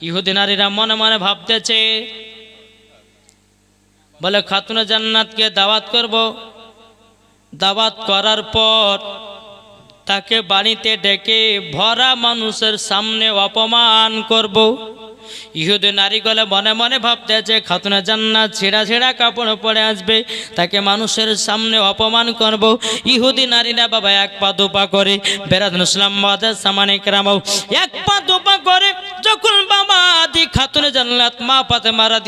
ইহুদি নারীরা মনে মনে ভাবতেছে, বলে খাতুনে জান্নাতকে দাওয়াত করব। দাওয়াত করার পর তাকে বাড়িতে ডেকে ভরা মানুষের সামনে অপমান করব। ইহুদি নারী নারীগুলো মনে মনে ভাবতেছে, খাতুনা জান্নাত ছেঁড়া ছেঁড়া কাপড় পরে আসবে, তাকে মানুষের সামনে অপমান করব। ইহুদি নারীরা বাবা, এক পা দুপা করে বেরাদুল ইসলাম মাদার সামানে কেরামাও, এক পা দুপা করে, যখন আদি খাতুনে জান্নাত মা পাতে মারা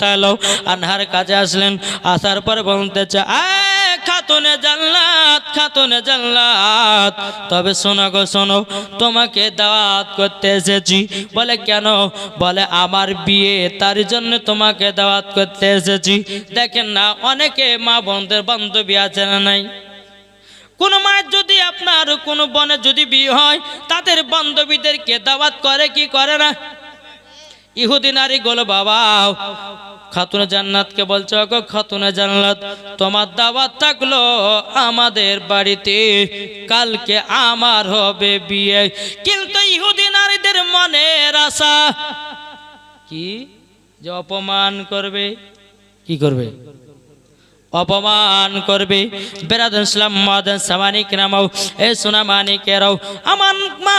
তাআলা আনহার কাজে আসলেন। আসার পর বলতেছে, আয় খাতুনে জান্নাত খাতুনে জান্নাত। তবে শোনো গো, শোনো, তোমাকে দাওয়াত করতে এসেছি। বলে, কেন? বলে, আমার বিয়ে, তার জন্য তোমাকে দাওয়াত করতে এসেছি। দেখেন না, অনেকে মা বোনদের বান্ধবী আছে না নাই? কোন মায়ের যদি আপনার, কোনো বনে যদি বিয়ে হয়, তাদের বান্ধবীদেরকে দাওয়াত করে কি করে না? ইহুদি নারী গোল বাবা, খাতুনে জান্নাতকে বলছে গো খাতুনে জান্নাত, তোমার দাওয়াত থাকল আমাদের বাড়িতে, কালকে আমার হবে বিয়ে। কিন্তু ইহুদি নারীদের মনের আশা কি? যে অপমান করবে, কি করবে? অপমান করবে। বেরাদুল ইসলাম মাদান সামানিক আমার মা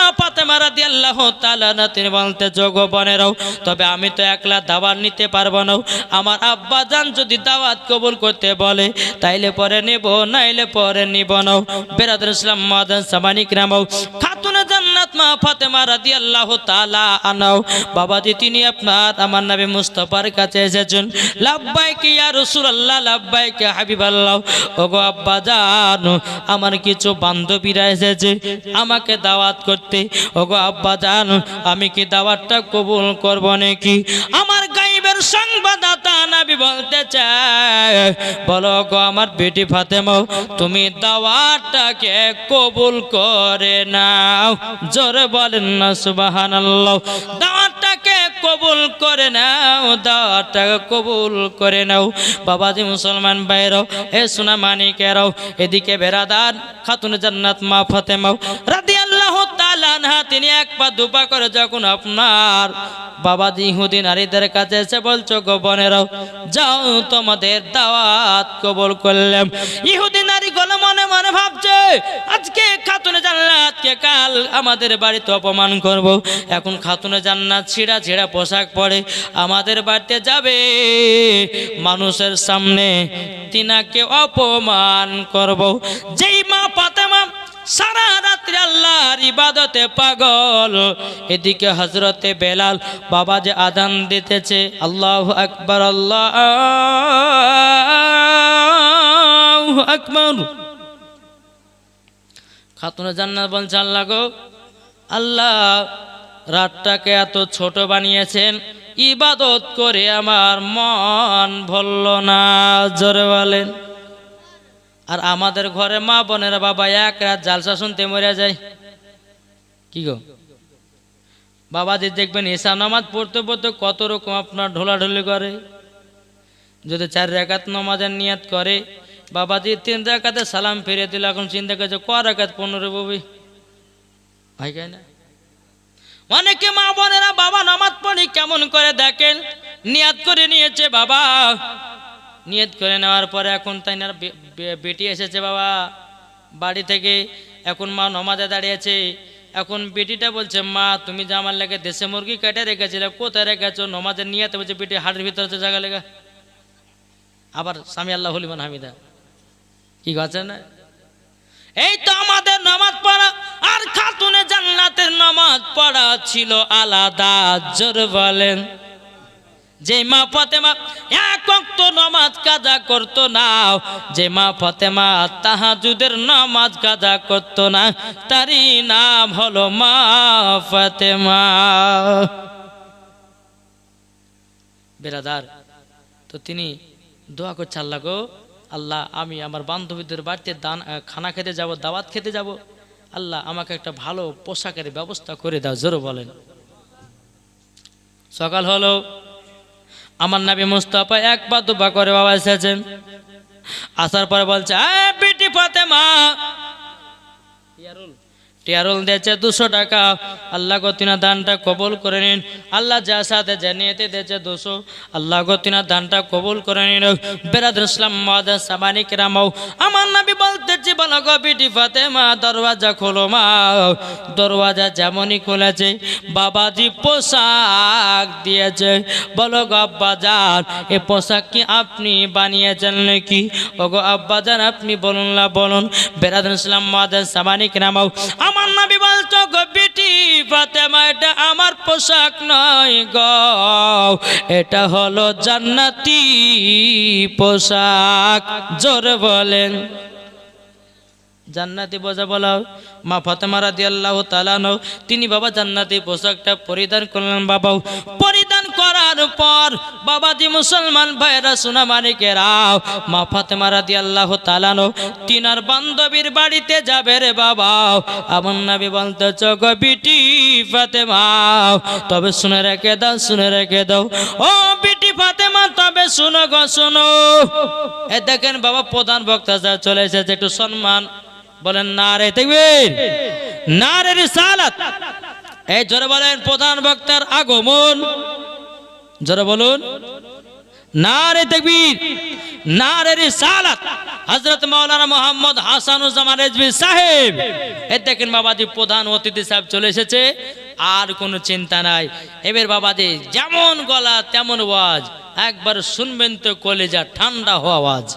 তবে আমি তো একলা নিতে পারব না। আমার যদি দাওয়াত কবুল করতে বলে, তাইলে পরে নেব, নাইলে পরে নিব না। বেরাদুল ইসলাম মাদান সামানিক নামাও। মা ফাতেমা রাদিয়াল্লাহু তাআলা আনাও বাবা বাবাজি, তিনি আপনার, আমার নবী মুস্তাফার কাছে এসেছেন। লাভবাই লাব্বাইক ইয়া রাসূলুল্লাহ, লাব্বাইক ইয়া হাবিবাল্লাহ। ওগো আব্বা জানো, আমার কিছু বান্ধবীরা এসেছে আমাকে দাওয়াত করতে। ওগো আব্বা জানো, আমি কি দাওয়াতটা কবুল করব নাকি? আমার গাইবের সংবাদদাতা নবী বলতে চায় বলো গো আমার বেটি ফাতেমা, তুমি দাওয়াটাকে কবুল করে নাও। জোরে বলেন না, সুবহানাল্লাহ। দাওয়াতটাকে কবুল করে নাও, দাওয়াতটাকে কবুল করে নাও। বাবাজি মুসলমান ভাইরাও এ সোনা মানিকেরাও, এদিকে বেরাদার খাতুন জান্নাত মা ফাতেমাও তাআলা আনহা, তিনি এক পা দুপা করে যখন আপনার বাবা ইহুদি নারীদের কাছে এসে বলছো, গো বোনেরাও, যাও তোমাদের দাওয়াত কবুল করলাম। ইহুদি নারী গলে মনে মনে ভাবছে, আজকে খাতুনে জান্নাতকে কাল আমাদের বাড়িতে অপমান করব? এখন খাতুনে জান্নাত ছিঁড়া ছিঁড়া পোশাক পরে আমাদের বাড়িতে যাবে। মানুষের সামনে তিনাকে অপমান করব। যেই মা পাতেমা সারা রাত্রি আল্লাহর ইবাদতে পাগল। এদিকে হজরতে বেলাল বাবা যে আদান দিতেছে, আল্লাহ আকবর আল্লাহ আকবর। খাতুনে জান্নাত বলছে, আল্লাহ গো, আল্লাহ রাতটাকে এত ছোট বানিয়েছেন, ইবাদত করে আমার মন ভরল না। জোরে বলেন। আর আমাদের ঘরে মা বোনের বাবা এক রাত জালসা শুনতে মরে যায়। কি গো? বাবাজি দেখবেন ঈশা নামাজ পড়তে পড়তে কত রকম আপনার ঢোলাঢুলি করে। যদি চার রেখাত নামাজের নিয়াত করে, বাবাজি তিন রেখাতে সালাম ফিরে দিল, এখন চিন্তা করছে, ক রেখাত পনেরো ববি? ভাই কাই না? অনেকে মা বোনেরা বাবা নামাজ পড়ি কেমন করে দেখেন, নিয়াত করে নিয়েছে বাবা। নিয়ত করে নেওয়ার পরে এখন তাই না বেটি এসেছে বাবা। বাড়ি থেকে এখন মা নমাজে দাঁড়িয়েছে। এখন বেটিটা বলছে, মা, তুমি যে আমার লেগে দেশে মুরগি কেটে রেখেছিলে, কোথায় রেখেছো? নমাজের নিয়েতে বলছে, বেটি, হাড়ের ভিতরে জায়গা লেগে। আবার স্বামী আল্লাহ হলিমান হামিদা কি আছে না? এই তো আমাদের নামাজ পড়া, আর খাতুনে জান্নাতের নামাজ পড়া ছিল আলাদা। জোর বলেন। যে মা ফতেমা, এক অক্ত নামাজ কাজা করতো না। যে মা ফতেমা তাহাজুদের নামাজ কাজা করতো না, তারই নাম হলো মা ফতেমা। বেরাদার, তো তিনি দোয়া করছে, আল্লাহ গো, আল্লাহ, আমি আমার বান্ধবীদের বাড়িতে দান খানা খেতে যাব, দাওয়াত খেতে যাব। আল্লাহ, আমাকে একটা ভালো পোশাকের ব্যবস্থা করে দাও। জোরে বলেন। সকাল হলো আমার নাবি মুস্তফা এক পা দুপা করে বাবা এসেছেন আসার পরে বলছে বিটি ফাতেমা। ইয়ারুল। টিয়ারল দিয়েছে দুশো টাকা। আল্লাহ গতিনা দানটা কবুল করে নিন। আল্লাহ যা সাথে জানিয়েতে দিয়েছে দুশো। আল্লাহ গতিনা দানটা কবুল করে নিন। বেরাদুল ইসলাম মাদা সাবানি কেরামাও, আমার নাবি বলতেছি বলো গো বিটি ফাতেমা, দরওয়াজা খোলো মা। দরওয়াজা যেমনই খুলেছে, বাবাজি পোশাক দিয়েছে। বলো গো আব্বাজান এ পোশাক কি আপনি বানিয়েছেন নাকি? ও গো আব্বাজান আপনি বলুন না বলুন। বেরাদুল ইসলাম মাদা সাবানি কেরামাও, আমার ফাতেমা এটা আমার পোশাক নয় গ। এটা হলো জান্নাতি পোশাক। জোর বলেন। জান্নাতি বোঝা বলা। মা ফাতেমা রাদি আল্লাহ তালানো তিনি বাবা জান্নাতি পোশাকটা পরিধান করলেন বাবাও। পরিধান করার পর বাবাজি মুসলমান ভাইরা সোনা মানিকেরাও মা ফাতেমা রাদি আল্লাহ তালানো তিনার বান্ধবীর বাড়িতে যাবে রে বাবাও আমার নাবি বলতে, চোখ বিটি ফাতেমা, তবে শুনে রেখে দাও, শুনে রেখে দাও। ও বিটি ফাতেমা, তবে শুনো গো, শুনো। এ দেখেন বাবা, প্রধান বক্তা যা চলে এসেছে, একটু সম্মান বলেন না রে দেখবেন না রে রিসালাত। এই জোরে বলেন, প্রধান বক্তার আগমন। জোরে বলুন। না রে দেখবির না রে রিসালাত। হযরত মাওলানা মোহাম্মদ হাসানুজ্জামান রেজভি সাহেব, এ দেখেন বাবাজি, প্রধান অতিথি সাহেব চলে এসেছে, আর কোনো চিন্তা নাই। এবার বাবাজি, যেমন গলা তেমন ওয়াজ, একবার শুনবেন তো কলেজা ঠান্ডা হওয়া আওয়াজ।